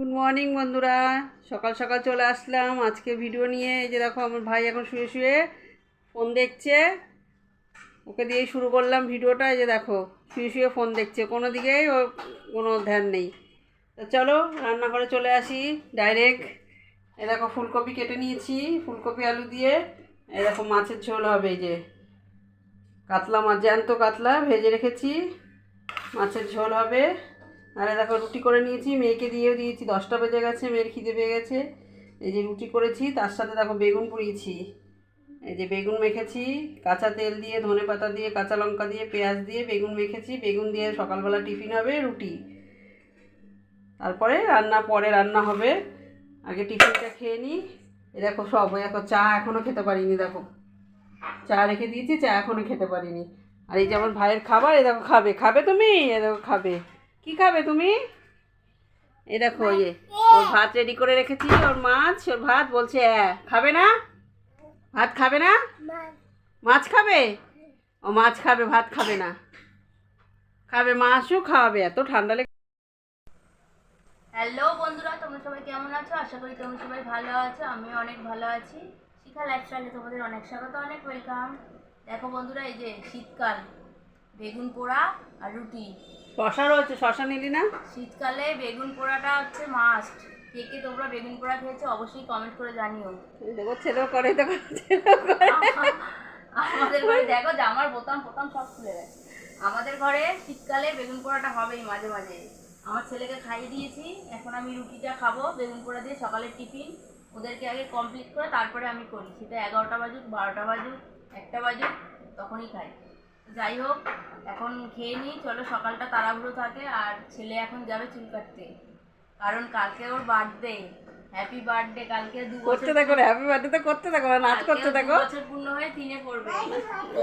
Good morning বন্ধুরা। সকাল সকাল চলে আসলাম আজকে ভিডিও নিয়ে। এই যে দেখো, আমার ভাই এখন শুয়ে শুয়ে ফোন দেখছে। ওকে দিয়েই শুরু করলাম ভিডিওটা এই যে দেখো, শুয়ে শুয়ে ফোন দেখছে। কোনো দিকেই ওর কোনো ধ্যান নেই। তো চলো, রান্নাঘরে চলে আসি। ডাইরেক্ট এই দেখো, ফুলকপি কেটে নিয়েছি। ফুলকপি, আলু দিয়ে। এই দেখো, মাছের ঝোল হবে যে। কাতলা মাছ, জ্যান্ত কাতলা ভেজে রেখেছি। মাছের ঝোল হবে। আর দেখো, রুটি করে নিয়েছি, মেয়েকে দিয়েও দিয়েছি, দশটা বেজে গেছে, মেয়ের খিদে পেয়ে গেছে। এই যে রুটি করেছি, তার সাথে দেখো বেগুন পুড়িয়েছি। এই যে বেগুন মেখেছি, কাঁচা তেল দিয়ে, ধনে পাতা দিয়ে, কাঁচা লঙ্কা দিয়ে, পেঁয়াজ দিয়ে বেগুন মেখেছি, বেগুন দিয়ে সকালবেলা টিফিন হবে, রুটি। তারপরে রান্না, পরে রান্না হবে। আগে টিফিনটা খেয়ে নিই। এ দেখো সব দেখো চা এখনও খেতে পারিনি, দেখো। চা রেখে দিয়েছি, চা এখনও খেতে পারিনি। আর এই যে আমার ভাইয়ের খাবার, এ দেখো খাবে খাবে তুমি? এ দেখো খাবে। কি খাবে তুমি? এ দেখো ওই ওর ভাত রেডি করে রেখেছি ওর মাছ ওর ভাত বলছে হ্যাঁ খাবে না? ভাত খাবে না? মাছ। খাবে? ও মাছ খাবে ভাত খাবে না। খাবে মাছও খাওয়াবে এত ঠান্ডা লেগে হ্যালো বন্ধুরা তোমরা সবাই কেমন আছো? আশা করি তোমরা সবাই ভালো আছো আমিও অনেক ভালো আছি। শিখা লাইফস্টাইলে তোমাদের অনেক স্বাগত অনেক ওয়েলকাম দেখো বন্ধুরা এই যে শীতকাল। বেগুন পোড়া আর রুটি। শশা রয়েছে শশা নিলি না? শীতকালে বেগুন পোড়াটা হচ্ছে মাস্ট কে কে তোমরা বেগুন পোড়া খেয়েছো অবশ্যই কমেন্ট করে জানিও। দেখো ছেলেও করে দেখো ছেলেও করে। আমাদের ঘরে দেখো জামার বোতাম বোতাম সব খুলে গেছে আমাদের ঘরে শীতকালে বেগুন পোড়াটা হবেই মাঝে মাঝে। আমার ছেলেকে খাইয়ে দিয়েছি এখন আমি রুটিটা খাব বেগুন পোড়া দিয়ে সকালের টিফিন। ওদেরকে আগে কমপ্লিট করে তারপরে আমি করি। সেটা এগারোটা বাজুক বারোটা বাজুক একটা বাজুক তখনই খাই। যাই হোক এখন খেয়ে নিই। চলো সকালটা তাড়াহুড়ো থাকে আর ছেলে এখন যাবে চুল কাটতে। কারণ কালকে ওর বার্থডে হ্যাপি বার্থডে কালকে দু বছর করতে দেখো হ্যাপি বার্থডে তো করতে দেখো নাচ করতে দেখো বছর পূর্ণ হয়ে তিনে পড়বে।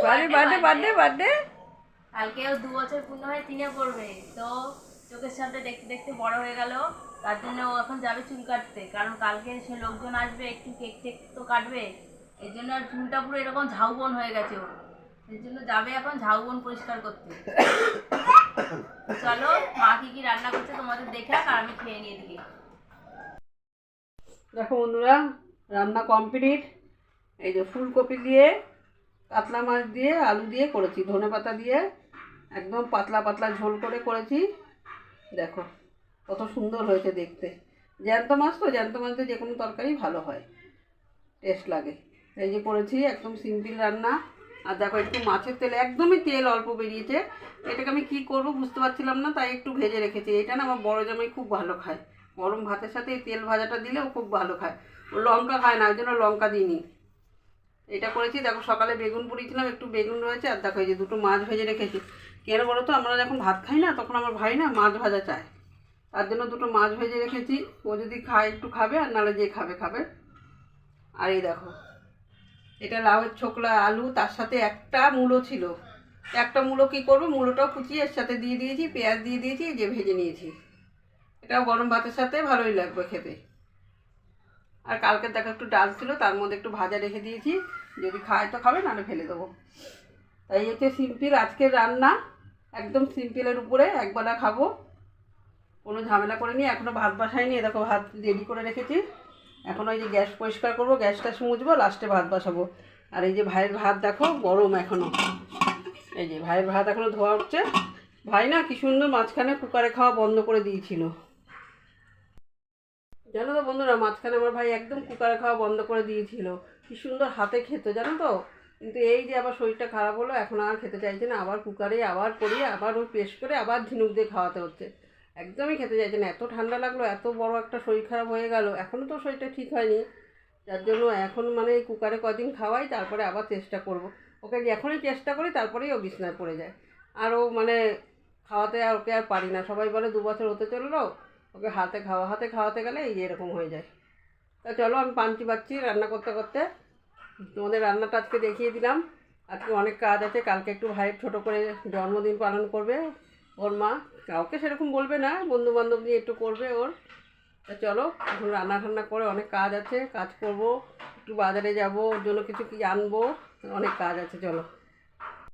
বার্থডে বার্থডে বার্থডে বার্থডে কালকেও দু বছর পূর্ণ হয়ে তিনে পড়বে। তো চোখের সামনে দেখতে দেখতে বড় হয়ে গেল। তার জন্য ও এখন যাবে চুল কাটতে। কারণ কালকে সে লোকজন আসবে একটু কেক টেক তো কাটবে। এর জন্য আর চুলটা পুরো এরকম ঝাউবন হয়ে গেছে ওর। এর জন্য যাবে এখন ঝাউবন পরিষ্কার করতে। চলো, মা কি কি রান্না করছে তোমাদের দেখে আর আমি খেয়ে নিয়ে দিই দেখো বন্ধুরা, রান্না কমপ্লিট এই যে ফুলকপি দিয়ে, কাতলা মাছ দিয়ে, আলু দিয়ে করেছি, ধনে পাতা দিয়ে। একদম পাতলা পাতলা ঝোল করে করেছি। দেখো, কত সুন্দর হয়েছে দেখতে। জ্যান্ত মাছ তো, জ্যান্ত মাছ দিয়ে যে কোনো তরকারি ভালো হয়, টেস্ট লাগে। এই যে করেছি একদম সিম্পল রান্না। আর দেখো, একটু মাছের তেল একদমই তেল অল্প বেরিয়েছে। এটাকে আমি কি করব বুঝতে পারছিলাম না, তাই একটু ভেজে রেখেছি। এটা না আমার বড় জামাই খুব ভালো খায়। গরম ভাতের সাথে এই তেল ভাজাটা দিলেও খুব ভালো খায়। ও লঙ্কা খায় না, ওই জন্য লঙ্কা দিইনি। এটা করেছি, দেখো, সকালে বেগুন পুড়িয়েছিলাম, একটু বেগুন রয়েছে, আর দেখো, এই যে দুটো মাছ ভেজে রেখেছি। কেন বলো তো, আমরা যখন ভাত খাই না, তখন আমার ভাই না মাছ ভাজা চায়। তার জন্য দুটো মাছ ভেজে রেখেছি। ও যদি খায়, একটু খাবে, আর নাহলে যে খাবে খাবে। আর এই দেখো এটা লাউয়ের ছোকলা আলু, তার সাথে একটা মূলো ছিল। একটা মূলো কী করব? মূলোটাও কুচিয়ে এর সাথে দিয়ে দিয়েছি, পেঁয়াজ দিয়ে দিয়েছি যে ভেজে নিয়েছি। এটাও গরম ভাতের সাথে ভালোই লাগবে খেতে। আর কালকে দেখো একটু ডাল ছিল, তার মধ্যে একটু ভাজা রেখে দিয়েছি। যদি খায় তো খাবে, নাহলে ফেলে দেবো। তাই হচ্ছে সিম্পল আজকের রান্না। একদম সিম্পিলের উপরে একবেলা খাব। কোনো ঝামেলা করে নিয়ে এখনও ভাত বসাইনি। এ দেখো ভাত রেডি করে রেখেছি। এখন ওই যে গ্যাস পরিষ্কার করব, গ্যাসটা মুছবো লাস্টে ভাত বসাবো। আর এই যে ভাইয়ের ভাত দেখো, গরম এখনও এই যে ভাইয়ের ভাত এখনও ধোয়া হচ্ছে। ভাই না কি সুন্দর মাঝখানে কুকারে খাওয়া বন্ধ করে দিয়েছিল। জানো তো বন্ধুরা, মাঝখানে আমার ভাই একদম কুকারে খাওয়া বন্ধ করে দিয়েছিল। কি সুন্দর হাতে খেত, জানো তো? কিন্তু এই যে আবার শরীরটা খারাপ হলো, এখন আর খেতে চাইছে না। আবার কুকারে আবার করিয়ে আবার ওই পেস্ট করে আবার ঝিনুক দিয়ে খাওয়াতে হচ্ছে। একদমই খেতে চাইছে না। এত ঠান্ডা লাগল, এত বড় একটা শরীর খারাপ হয়ে গেল। এখনও তো শরীরটা ঠিক হয়নি। যার জন্য এখন মানে কুকারে কদিন খাওয়াই, তারপরে আবার চেষ্টা করব। ওকে এখনই চেষ্টা করি, তারপরেই ও বিছনায় পড়ে যায়। আর ও মানে খাওয়াতে আর ওকে আর পারি না। সবাই বলে, দু বছর হতে চলল, ওকে হাতে খাওয়া, হাতে খাওয়াতে গেলে এই এরকম হয়ে যায়। তা চলো, আমি পাঞ্চি পাচ্ছি রান্না করতে করতে। তোমাদের রান্নাটা আজকে দেখিয়ে দিলাম। আজকে অনেক কাজ আছে, কালকে একটু ভাইয়ের ছোটো করে জন্মদিন পালন করবে ওর মা। কাউকে সেরকম বলবে না বন্ধু বান্ধব নিয়ে একটু করবে ওর। তা চলো, এখন রান্না ঠান্না করে অনেক কাজ আছে, কাজ করব, একটু বাজারে যাব, ওর জন্য কিছু কি আনব, অনেক কাজ আছে, চলো।